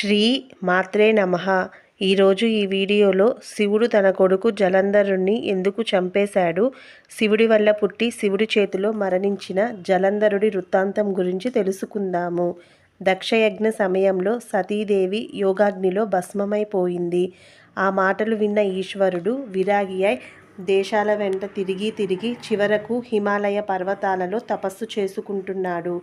శ్రీ మాత్రే నమ. ఈరోజు ఈ వీడియోలో శివుడు తన కొడుకు జలంధరుణ్ణి ఎందుకు చంపేశాడు? శివుడి వల్ల పుట్టి శివుడి చేతిలో మరణించిన జలంధరుడి వృత్తాంతం గురించి తెలుసుకుందాము. దక్షయజ్ఞ సమయంలో సతీదేవి యోగాగ్నిలో భస్మమైపోయింది ఆ మాటలు విన్న ఈశ్వరుడు విరాగి అయి దేశాల వెంట తిరిగి తిరిగి చివరకు హిమాలయ పర్వతాలలో తపస్సు చేసుకుంటున్నాడు.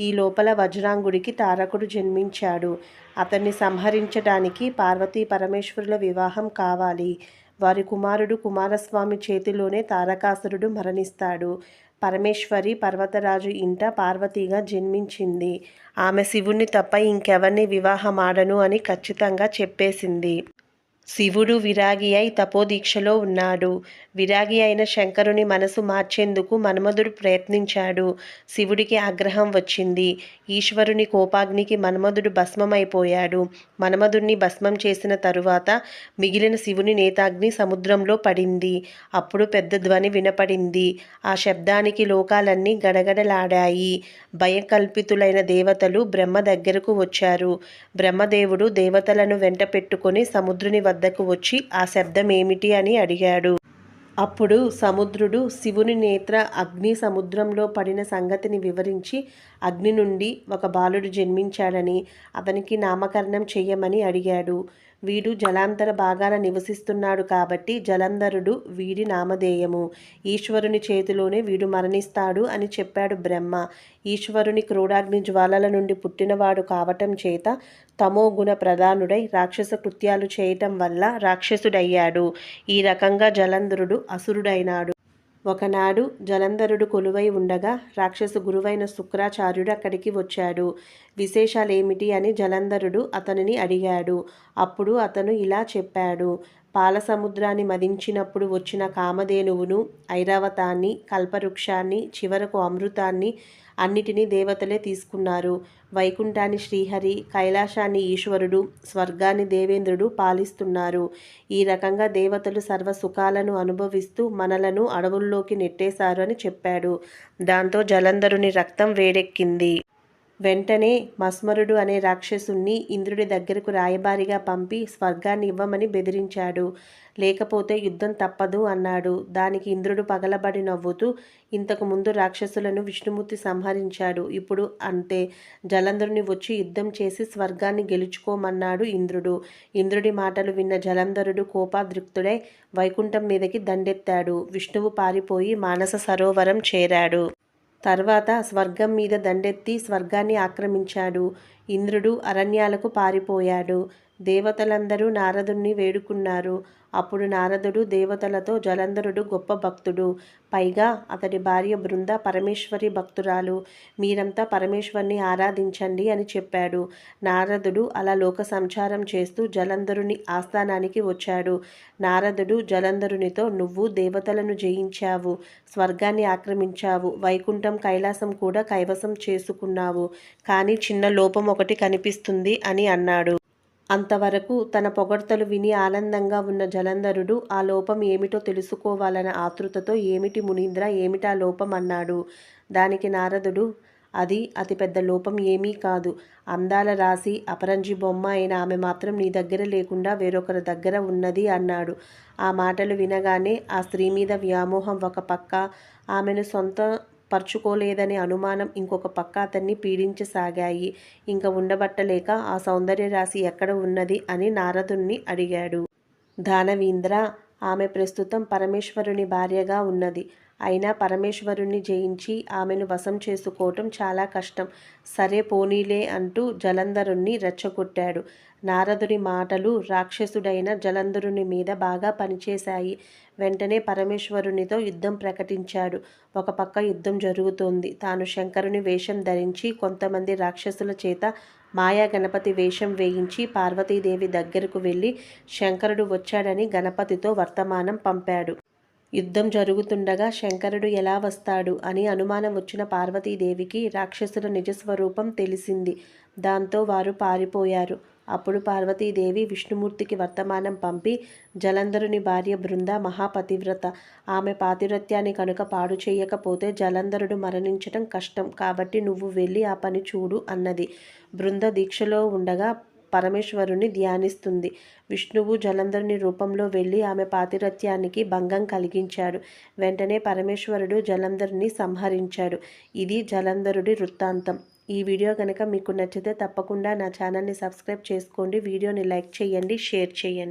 ఈ లోపల వజ్రాంగుడికి తారకుడు జన్మించాడు. అతన్ని సంహరించడానికి పార్వతీ పరమేశ్వరుల వివాహం కావాలి. వారి కుమారుడు కుమారస్వామి చేతిలోనే తారకాసురుడు మరణిస్తాడు. పరమేశ్వరి పర్వతరాజు ఇంట పార్వతిగా జన్మించింది. ఆమె శివుణ్ణి తప్ప ఇంకెవరిని వివాహమాడను అని ఖచ్చితంగా చెప్పేసింది. శివుడు విరాగి అయి తపోదీక్షలో ఉన్నాడు. విరాగి అయిన శంకరుని మనసు మార్చేందుకు మన్మధుడు ప్రయత్నించాడు. శివుడికి ఆగ్రహం వచ్చింది. ఈశ్వరుని కోపాగ్నికి మన్మధుడు భస్మమైపోయాడు. మన్మధుడిని భస్మం చేసిన తరువాత మిగిలిన శివుని నేతాగ్ని సముద్రంలో పడింది. అప్పుడు పెద్ద ధ్వని వినపడింది. ఆ శబ్దానికి లోకాలన్నీ గడగడలాడాయి. భయం కల్పితులైన దేవతలు బ్రహ్మ దగ్గరకు వచ్చారు. బ్రహ్మదేవుడు దేవతలను వెంట పెట్టుకొని సముద్రుని వద్దకు వచ్చి ఆ శబ్దం ఏమిటి అని అడిగాడు. అప్పుడు సముద్రుడు శివుని నేత్ర అగ్ని సముద్రంలో పడిన సంగతిని వివరించి అగ్ని నుండి ఒక బాలుడు జన్మించాడని అతనికి నామకరణం చెయ్యమని అడిగాడు. వీడు జలాంతర భాగాన నివసిస్తున్నాడు కాబట్టి జలంధరుడు వీడి నామధేయము. ఈశ్వరుని చేతిలోనే వీడు మరణిస్తాడు అని చెప్పాడు బ్రహ్మ. ఈశ్వరుని క్రూడాగ్ని జ్వాలల నుండి పుట్టినవాడు కావటం చేత తమో గుణ ప్రధానుడై రాక్షస కృత్యాలు చేయటం వల్ల రాక్షసుడయ్యాడు. ఈ రకంగా జలంధరుడు అసురుడైనాడు. ఒకనాడు జలంధరుడు కొలువై ఉండగా రాక్షసు గురువైన శుక్రాచార్యుడు అక్కడికి వచ్చాడు. విశేషాలేమిటి అని జలంధరుడు అతనిని అడిగాడు. అప్పుడు అతను ఇలా చెప్పాడు. పాలసముద్రాన్ని మదించినప్పుడు వచ్చిన కామధేనువును ఐరావతాన్ని కల్పవృక్షాన్ని చివరకు అమృతాన్ని అన్నిటినీ దేవతలే తీసుకున్నారు. వైకుంఠాన్ని శ్రీహరి కైలాసాన్ని ఈశ్వరుడు స్వర్గాన్ని దేవేంద్రుడు పాలిస్తున్నారు. ఈ రకంగా దేవతలు సర్వ సుఖాలను అనుభవిస్తూ మనలను అడవుల్లోకి నెట్టేశారు అని చెప్పాడు. దాంతో జలంధరుని రక్తం వేడెక్కింది. వెంటనే మస్మరుడు అనే రాక్షసుణ్ణి ఇంద్రుడి దగ్గరకు రాయబారిగా పంపి స్వర్గాన్ని ఇవ్వమని బెదిరించాడు. లేకపోతే యుద్ధం తప్పదు అన్నాడు. దానికి ఇంద్రుడు పగలబడి నవ్వుతూ ఇంతకు ముందు రాక్షసులను విష్ణుమూర్తి సంహరించాడు. ఇప్పుడు అంతే. జలంధరుని వచ్చి యుద్ధం చేసి స్వర్గాన్ని గెలుచుకోమన్నాడు ఇంద్రుడు. ఇంద్రుడి మాటలు విన్న జలంధరుడు కోపాదృక్తుడై వైకుంఠం మీదకి దండెత్తాడు. విష్ణువు పారిపోయి మానస సరోవరం చేరాడు. తర్వాత స్వర్గం మీద దండెత్తి స్వర్గాన్ని ఆక్రమించాడు. ఇంద్రుడు అరణ్యాలకు పారిపోయాడు. దేవతలందరూ నారదుణ్ణి వేడుకున్నారు. అప్పుడు నారదుడు దేవతలతో జలంధరుడు గొప్ప భక్తుడు. పైగా అతడి భార్య బృంద పరమేశ్వరి భక్తురాలు. మీరంతా పరమేశ్వరిని ఆరాధించండి అని చెప్పాడు. నారదుడు అలా లోక సంచారం చేస్తూ జలంధరుని ఆస్థానానికి వచ్చాడు. నారదుడు జలంధరునితో నువ్వు దేవతలను జయించావు స్వర్గాన్ని ఆక్రమించావు వైకుంఠం కైలాసం కూడా కైవసం చేసుకున్నావు. కానీ చిన్న లోపం ఒకటి ఒకటి కనిపిస్తుంది అని అన్నాడు. అంతవరకు తన పొగడ్తలు విని ఆనందంగా ఉన్న జలంధరుడు ఆ లోపం ఏమిటో తెలుసుకోవాలన్న ఆతృతతో ఏమిటి మునీంద్ర ఏమిటా లోపం అన్నాడు. దానికి నారదుడు అది అతిపెద్ద లోపం ఏమీ కాదు. అందాల రాసి అపరంజి బొమ్మ అయిన ఆమె మాత్రం నీ దగ్గర లేకుండా వేరొకరి దగ్గర ఉన్నది అన్నాడు. ఆ మాటలు వినగానే ఆ స్త్రీ మీద వ్యామోహం ఒక పక్క ఆమెను సొంత పరుచుకోలేదనే అనుమానం ఇంకొక పక్క అతన్ని పీడించసాగాయి. ఇంక ఉండబట్టలేక ఆ సౌందర్య రాశి ఎక్కడ ఉన్నది అని నారదుణ్ణి అడిగాడు. దానవీంద్ర ఆమె ప్రస్తుతం పరమేశ్వరుని భార్యగా ఉన్నది. అయినా పరమేశ్వరుణ్ణి జయించి ఆమెను వశం చేసుకోవటం చాలా కష్టం. సరే పోనీలే అంటూ జలంధరుణ్ణి రెచ్చగొట్టాడు. నారదుడి మాటలు రాక్షసుడైన జలంధరుని మీద బాగా పనిచేశాయి. వెంటనే పరమేశ్వరునితో యుద్ధం ప్రకటించాడు. ఒక పక్క యుద్ధం జరుగుతోంది. తాను శంకరుని వేషం ధరించి కొంతమంది రాక్షసుల చేత మాయా గణపతి వేషం వేయించి పార్వతీదేవి దగ్గరకు వెళ్ళి శంకరుడు వచ్చాడని గణపతితో వర్తమానం పంపాడు. యుద్ధం జరుగుతుండగా శంకరుడు ఎలా వస్తాడు అని అనుమానం వచ్చిన పార్వతీదేవికి రాక్షసుల నిజస్వరూపం తెలిసింది. దాంతో వారు పారిపోయారు. అప్పుడు పార్వతీదేవి విష్ణుమూర్తికి వర్తమానం పంపి జలంధరుని భార్య బృంద మహాపతివ్రత. ఆమె పాతివ్రత్యాన్ని కనుక పాడు చేయకపోతే జలంధరుడు మరణించటం కష్టం. కాబట్టి నువ్వు వెళ్ళి ఆ పని చూడు అన్నది. బృంద దీక్షలో ఉండగా పరమేశ్వరుని ధ్యానిస్తుంది. విష్ణువు జలంధరుని రూపంలో వెళ్ళి ఆమె పాతిరత్యానికి భంగం కలిగించాడు. వెంటనే పరమేశ్వరుడు జలంధరుని సంహరించాడు. ఇది జలంధరుడి వృత్తాంతం. ఈ వీడియో కనుక మీకు నచ్చితే తప్పకుండా నా ఛానల్ని సబ్స్క్రైబ్ చేసుకోండి. వీడియోని లైక్ చేయండి షేర్ చేయండి.